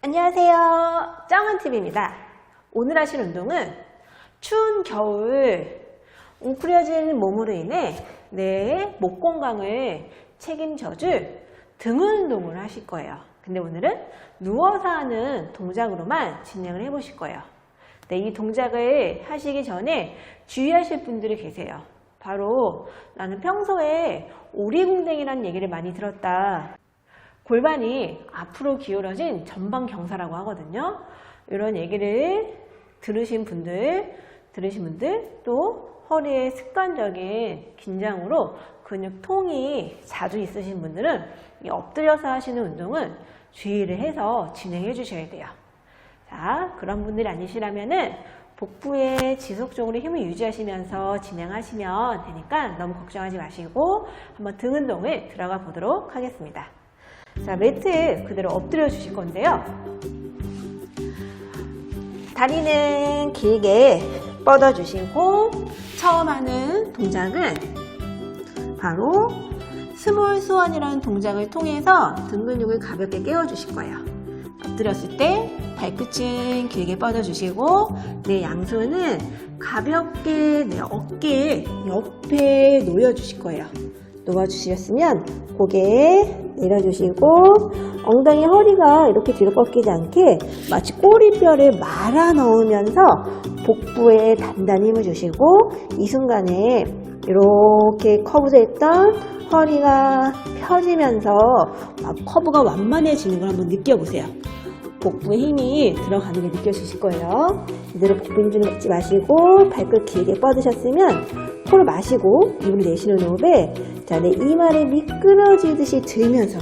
안녕하세요. 짱은TV입니다. 오늘 하실 운동은 추운 겨울 웅크려진 몸으로 인해 내목 건강을 책임져줄 등 운동을 하실 거예요. 근데 오늘은 누워서 하는 동작으로만 진행을 해 보실 거예요. 네, 이 동작을 하시기 전에 주의하실 분들이 계세요. 바로 나는 평소에 오리궁뎅이라는 얘기를 많이 들었다. 골반이 앞으로 기울어진 전방 경사라고 하거든요. 이런 얘기를 들으신 분들, 들으신 분들 또 허리에 습관적인 긴장으로 근육통이 자주 있으신 분들은 이 엎드려서 하시는 운동은 주의를 해서 진행해 주셔야 돼요. 자, 그런 분들이 아니시라면은 복부에 지속적으로 힘을 유지하시면서 진행하시면 되니까 너무 걱정하지 마시고 한번 등 운동을 들어가 보도록 하겠습니다. 자, 매트 그대로 엎드려 주실 건데요. 다리는 길게 뻗어 주시고 처음 하는 동작은 바로 스몰 스원이라는 동작을 통해서 등 근육을 가볍게 깨워 주실 거예요. 엎드렸을 때 발끝은 길게 뻗어 주시고 내 양손은 가볍게 내 어깨 옆에 놓여 주실 거예요. 놓아 주셨으면 고개 내려주시고 엉덩이 허리가 이렇게 뒤로 꺾이지 않게 마치 꼬리뼈를 말아 넣으면서 복부에 단단히 힘을 주시고 이 순간에 이렇게 커브되어 있던 허리가 펴지면서 막 커브가 완만해지는 걸 한번 느껴보세요. 복부에 힘이 들어가는 게 느껴지실 거예요. 이대로 복부 힘좀 넣지 마시고 발끝 길게 뻗으셨으면 코를 마시고 입을 내쉬는 호흡에 자, 내 이마를 미끄러지듯이 들면서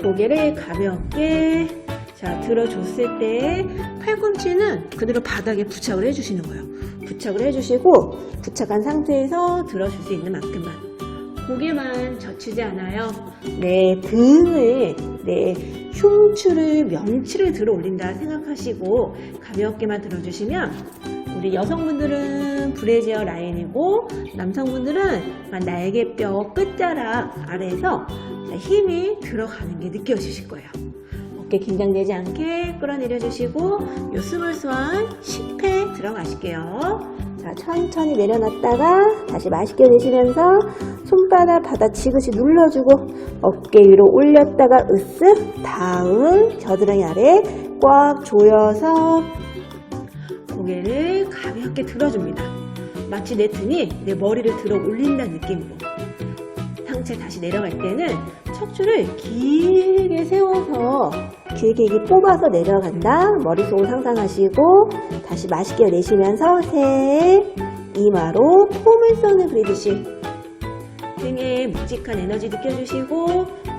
고개를 가볍게 자, 들어줬을 때 팔꿈치는 그대로 바닥에 부착을 해주시는 거예요. 부착을 해주시고 부착한 상태에서 들어줄 수 있는 만큼만 고개만 젖히지 않아요. 내 등을 내 흉추를 명치를 들어 올린다 생각하시고 가볍게만 들어주시면 우리 여성분들은 브래지어 라인이고 남성분들은 날개뼈 끝자락 아래에서 힘이 들어가는 게 느껴지실 거예요. 어깨 긴장되지 않게 끌어내려 주시고 요 스물스한 10회 들어가실게요. 자, 천천히 내려놨다가 다시 맛있게 내쉬면서 손바닥 바닥 지그시 눌러주고 어깨 위로 올렸다가 으쓱 다음 겨드랑이 아래 꽉 조여서 고개를 가볍게 들어줍니다. 마치 내 등이 내 머리를 들어 올린다는 느낌으로 상체 다시 내려갈 때는 척추를 길게 세워서 길게 이게 뽑아서 내려간다. 머릿속을 상상하시고 다시 맛있게 내쉬면서 새 이마로 포물선을 그리듯이 등에 묵직한 에너지 느껴주시고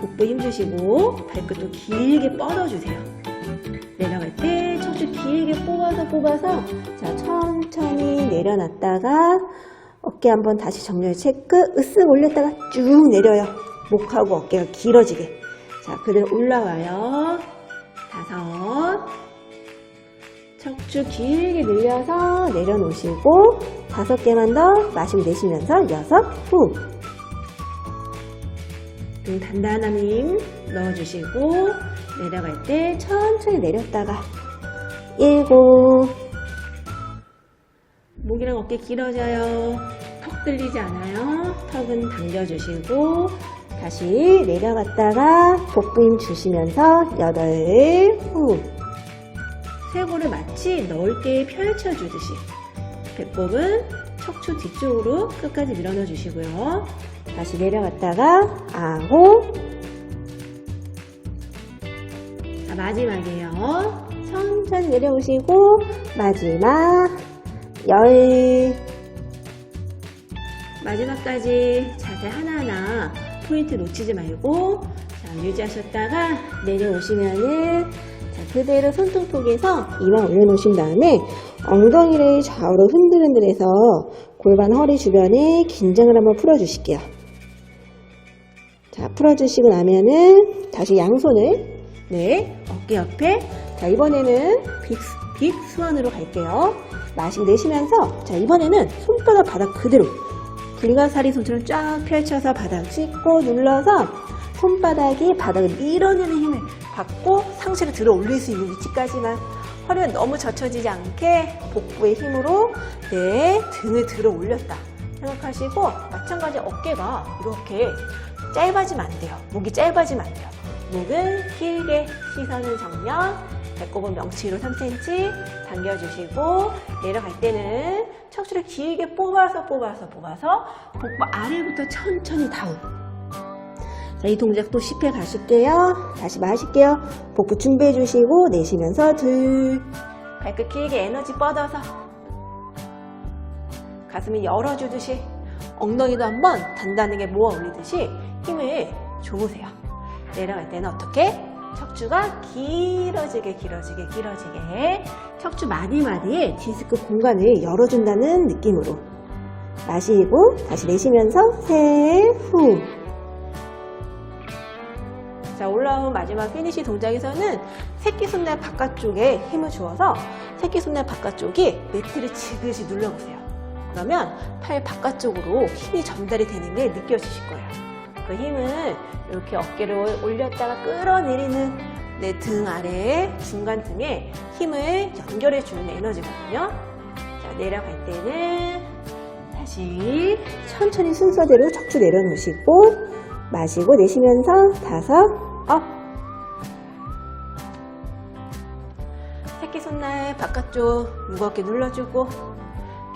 복부 힘주시고 발끝도 길게 뻗어주세요. 길게 뽑아서 뽑아서 자 천천히 내려놨다가 어깨 한번 다시 정렬 체크 으쓱 올렸다가 쭉 내려요. 목하고 어깨가 길어지게 자 그대로 올라와요. 다섯 척추 길게 늘려서 내려놓으시고 다섯 개만 더 마시고 내쉬면서 여섯 후 등 단단한 힘 넣어주시고 내려갈 때 천천히 내렸다가 일곱 목이랑 어깨 길어져요. 턱 들리지 않아요. 턱은 당겨주시고 다시 내려갔다가 복부 힘 주시면서 여덟 후 쇄골을 마치 넓게 펼쳐주듯이 배꼽은 척추 뒤쪽으로 끝까지 밀어넣어 주시고요. 다시 내려갔다가 아홉 자 마지막이에요. 천천히 내려오시고 마지막 열 마지막까지 자세 하나하나 포인트 놓치지 말고 자, 유지하셨다가 내려오시면은 자, 그대로 손톱톡에서 이마 올려놓으신 다음에 엉덩이를 좌우로 흔들흔들해서 골반 허리 주변에 긴장을 한번 풀어주실게요. 자, 풀어주시고 나면은 다시 양손을 네 어깨 옆에 자 이번에는 빅, 빅 스완으로 갈게요. 마시고 내쉬면서 자 이번에는 손바닥 바닥 그대로 불가사리 손처럼 쫙 펼쳐서 바닥 짚고 눌러서 손바닥이 바닥을 밀어내는 힘을 받고 상체를 들어 올릴 수 있는 위치까지만 허리가 너무 젖혀지지 않게 복부의 힘으로 내 등을 들어 올렸다 생각하시고 마찬가지 어깨가 이렇게 짧아지면 안 돼요. 목이 짧아지면 안 돼요. 목은 길게 시선은 정면 배꼽은 명치로 3cm 당겨주시고 내려갈 때는 척추를 길게 뽑아서 뽑아서 뽑아서 복부 아래부터 천천히 다운 자, 이 동작 또 10회 가실게요. 다시 마실게요. 복부 준비해 주시고 내쉬면서 둘 발끝 길게 에너지 뻗어서 가슴을 열어주듯이 엉덩이도 한번 단단하게 모아 올리듯이 힘을 줘보세요. 내려갈 때는 어떻게? 척추가 길어지게 길어지게 길어지게 척추 마디마디에 디스크 공간을 열어준다는 느낌으로 마시고 다시 내쉬면서 세후 자 올라온 마지막 피니시 동작에서는 새끼손날 바깥쪽에 힘을 주어서 새끼손날 바깥쪽이 매트를 지그시 눌러보세요. 그러면 팔 바깥쪽으로 힘이 전달이 되는 게 느껴지실 거예요. 그 힘을 이렇게 어깨를 올렸다가 끌어내리는 내 등 아래 중간 등에 힘을 연결해 주는 에너지거든요. 자 내려갈 때는 다시 천천히 순서대로 척추 내려놓으시고 마시고 내쉬면서 다섯 업 새끼손날 바깥쪽 무겁게 눌러주고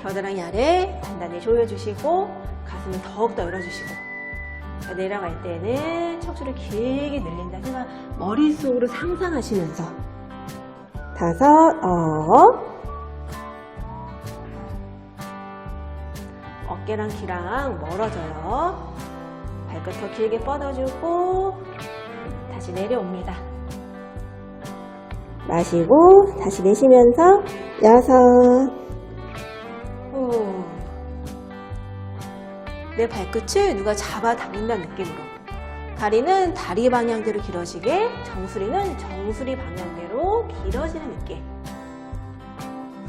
겨드랑이 아래 단단히 조여주시고 가슴은 더욱더 열어주시고 자, 내려갈 때는 척추를 길게 늘린다. 생각 머릿속으로 상상하시면서. 다섯 업 어깨랑 귀랑 멀어져요. 발끝 더 길게 뻗어주고 다시 내려옵니다. 마시고 다시 내쉬면서 여섯 내 발끝을 누가 잡아 당긴다는 느낌으로 다리는 다리 방향대로 길어지게 정수리는 정수리 방향대로 길어지는 느낌.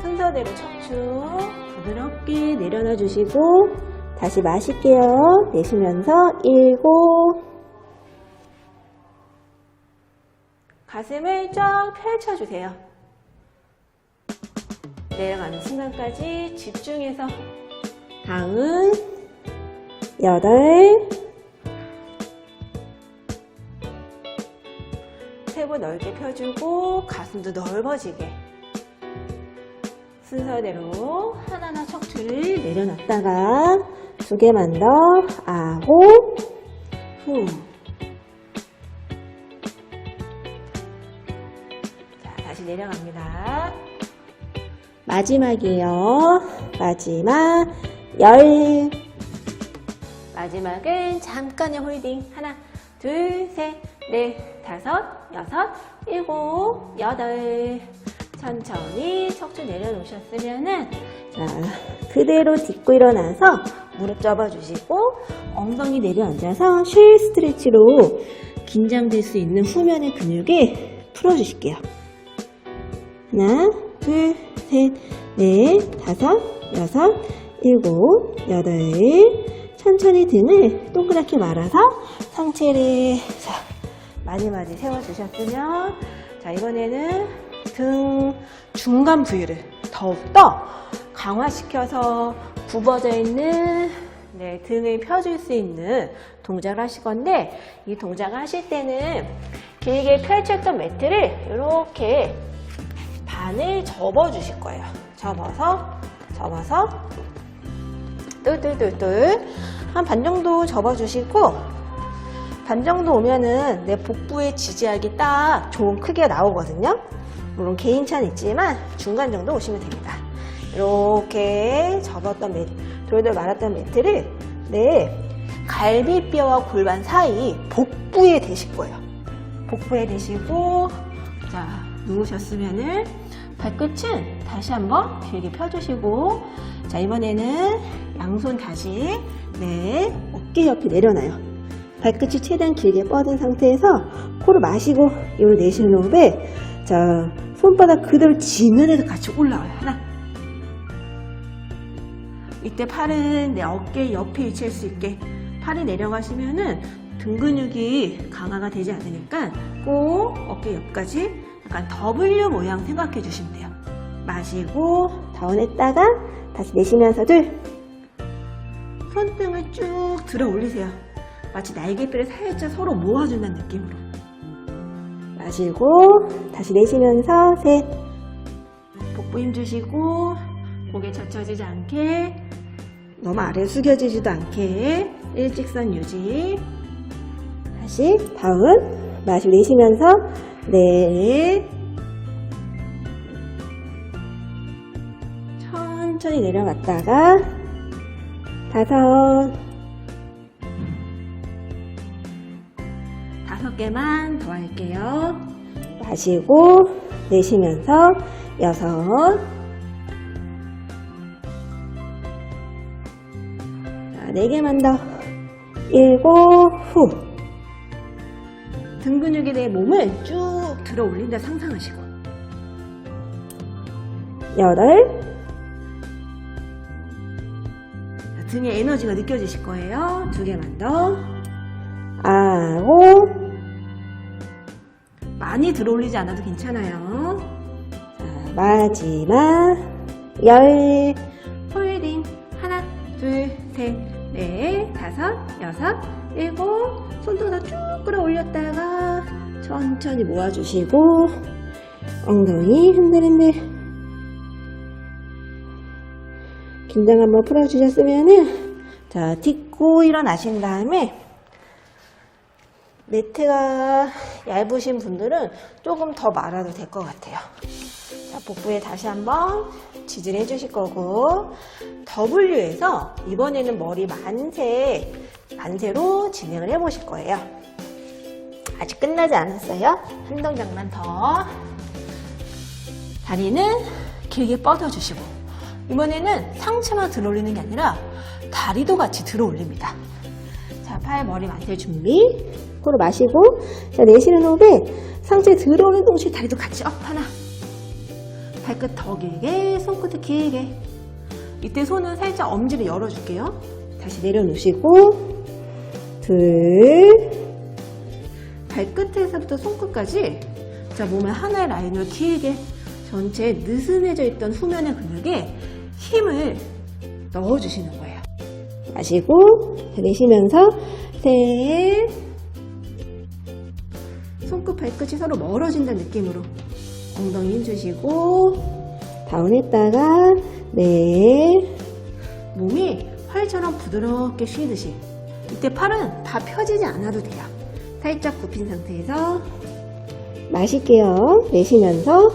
순서대로 척추 부드럽게 내려놔 주시고 다시 마실게요. 내쉬면서 일곱. 가슴을 쫙 펼쳐주세요. 내려가는 순간까지 집중해서 다음 여덟 세부 넓게 펴주고 가슴도 넓어지게 순서대로 하나하나 척추를 내려놨다가 두 개만 더 아홉 후 자, 다시 내려갑니다. 마지막이에요. 마지막 열 마지막은 잠깐의 홀딩 하나 둘 셋 넷 다섯 여섯 일곱 여덟 천천히 척추 내려놓으셨으면은 자 그대로 딛고 일어나서 무릎 접어주시고 엉덩이 내려앉아서 쉘 스트레치로 긴장될 수 있는 후면의 근육을 풀어주실게요. 하나, 둘, 셋, 넷, 다섯, 여섯, 일곱, 여덟. 천천히 등을 동그랗게 말아서 상체를 자, 마디마디 세워주셨으면 자 이번에는 등 중간 부위를 더욱더 강화시켜서 굽어져 있는 네, 등을 펴줄 수 있는 동작을 하실 건데 이 동작을 하실 때는 길게 펼쳤던 매트를 이렇게 반을 접어 주실 거예요. 접어서 접어서 똘똘똘똘 한 반 정도 접어 주시고 반 정도 오면은 내 복부에 지지하기 딱 좋은 크기가 나오거든요. 물론 개인차는 있지만 중간 정도 오시면 됩니다. 이렇게 접었던 매트, 돌돌 말았던 매트를 내 갈비뼈와 골반 사이 복부에 대실 거예요. 복부에 대시고 자 누우셨으면은 발끝은 다시 한번 길게 펴주시고 자 이번에는 양손 다시 네 어깨 옆에 내려놔요. 발끝이 최대한 길게 뻗은 상태에서 코로 마시고 입으로 내쉬는 호흡에 자 손바닥 그대로 지면에서 같이 올라와요. 하나. 이때 팔은 내 어깨 옆에 위치할 수 있게 팔이 내려가시면은 등 근육이 강화가 되지 않으니까 꼭 어깨 옆까지 약간 W 모양 생각해 주시면 돼요. 마시고 다운했다가 다시 내쉬면서 둘 손등을 쭉 들어 올리세요. 마치 날개뼈를 살짝 서로 모아준다는 느낌으로. 마시고 다시 내쉬면서 셋 복부 힘 주시고 고개 젖혀지지 않게 너무 아래 숙여지지도 않게 일직선 유지 다시 다운 마시고 내쉬면서 넷 천천히 내려갔다가 다섯. 다섯 개만 더 할게요. 마시고 내쉬면서 여섯. 자, 네 개만 더. 일곱. 후. 등 근육에 대해 몸을 쭉 들어 올린다 상상하시고. 여덟 등에 에너지가 느껴지실 거예요. 두 개만 더. 아홉. 많이 들어 올리지 않아도 괜찮아요. 자, 마지막. 열. 홀딩. 하나 둘 셋 넷 다섯 여섯 일곱. 손등 다쭉 끌어올렸다가 천천히 모아주시고 엉덩이 흔들흔들 긴장 한번 풀어주셨으면은 자 딛고 일어나신 다음에 매트가 얇으신 분들은 조금 더 말아도 될 것 같아요. 자, 복부에 다시 한번 지지를 해주실 거고 W에서 이번에는 머리 만세 만세로 진행을 해보실 거예요. 아직 끝나지 않았어요. 한 동작만 더. 다리는 길게 뻗어주시고 이번에는 상체만 들어 올리는 게 아니라 다리도 같이 들어 올립니다. 자, 팔 머리 만세 준비. 코로 마시고 자, 내쉬는 호흡에 상체 들어오는 동시에 다리도 같이 업 하나. 발끝 더 길게, 손끝도 길게. 이때 손은 살짝 엄지를 열어줄게요. 다시 내려놓으시고 둘 발끝에서부터 손끝까지 자 몸의 하나의 라인으로 길게 전체 느슨해져 있던 후면의 근육에 힘을 넣어주시는 거예요. 마시고 자, 내쉬면서 셋. 손끝 발끝이 서로 멀어진다는 느낌으로 엉덩이 힘주시고 다운했다가 넷 몸이 활처럼 부드럽게 쉬듯이 이때 팔은 다 펴지지 않아도 돼요. 살짝 굽힌 상태에서 마실게요. 내쉬면서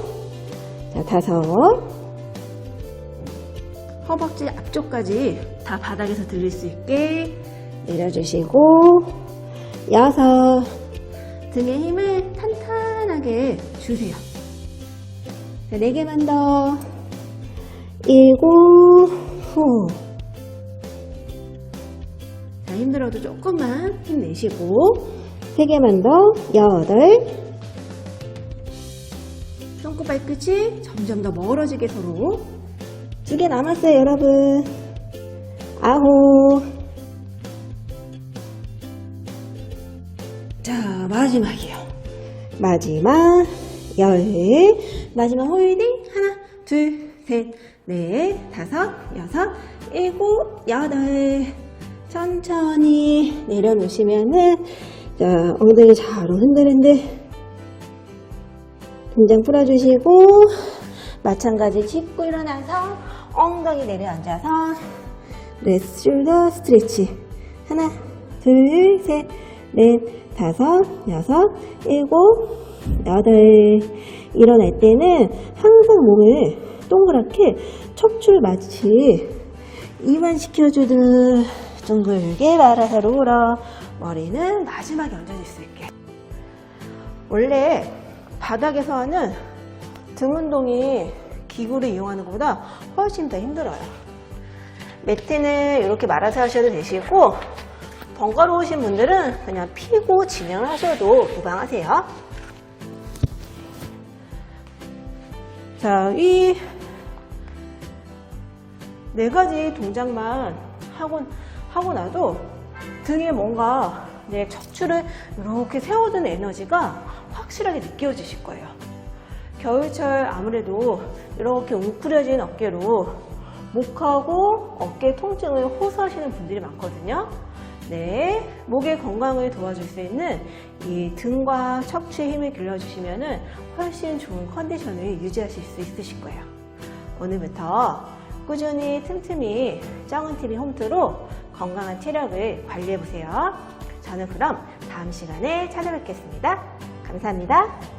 자 다섯 허벅지 앞쪽까지 다 바닥에서 들릴 수 있게 내려주시고 여섯 등에 힘을 탄탄하게 주세요. 자, 네 개만 더. 일곱 후. 자, 힘들어도 조금만 힘내시고 세 개만 더. 여덟. 손끝 발끝이 점점 더 멀어지게 서로 두 개 남았어요 여러분. 아홉 자 마지막이요. 마지막 열. 마지막 홀딩. 하나 둘 셋 넷 다섯 여섯 일곱 여덟. 천천히 내려놓으시면은 자 엉덩이 좌우로 흔들흔들. 긴장 풀어주시고 마찬가지 짚고 일어나서 엉덩이 내려앉아서 레스 숄더 스트레치 하나 둘 셋 넷 다섯 여섯 일곱 여덟. 일어날 때는 항상 몸을 동그랗게 척추를 마치 이완시켜주듯 둥글게 말아서 롤어. 머리는 마지막에 얹어질 수 있게. 원래 바닥에서 하는 등 운동이 기구를 이용하는 것보다 훨씬 더 힘들어요 매트는 이렇게 말아서 하셔도 되시고 번거로우신 분들은 그냥 피고 진행을 하셔도 무방하세요 자, 이 네 가지 동작만 하고, 하고 나도 등에 뭔가 네, 척추를 이렇게 세워둔 에너지가 확실하게 느껴지실 거예요. 겨울철 아무래도 이렇게 웅크려진 어깨로 목하고 어깨 통증을 호소하시는 분들이 많거든요. 네, 목의 건강을 도와줄 수 있는 이 등과 척추의 힘을 길러주시면 훨씬 좋은 컨디션을 유지하실 수 있으실 거예요. 오늘부터 꾸준히 틈틈이 정은TV 홈트로 건강한 체력을 관리해보세요. 저는 그럼 다음 시간에 찾아뵙겠습니다. 감사합니다.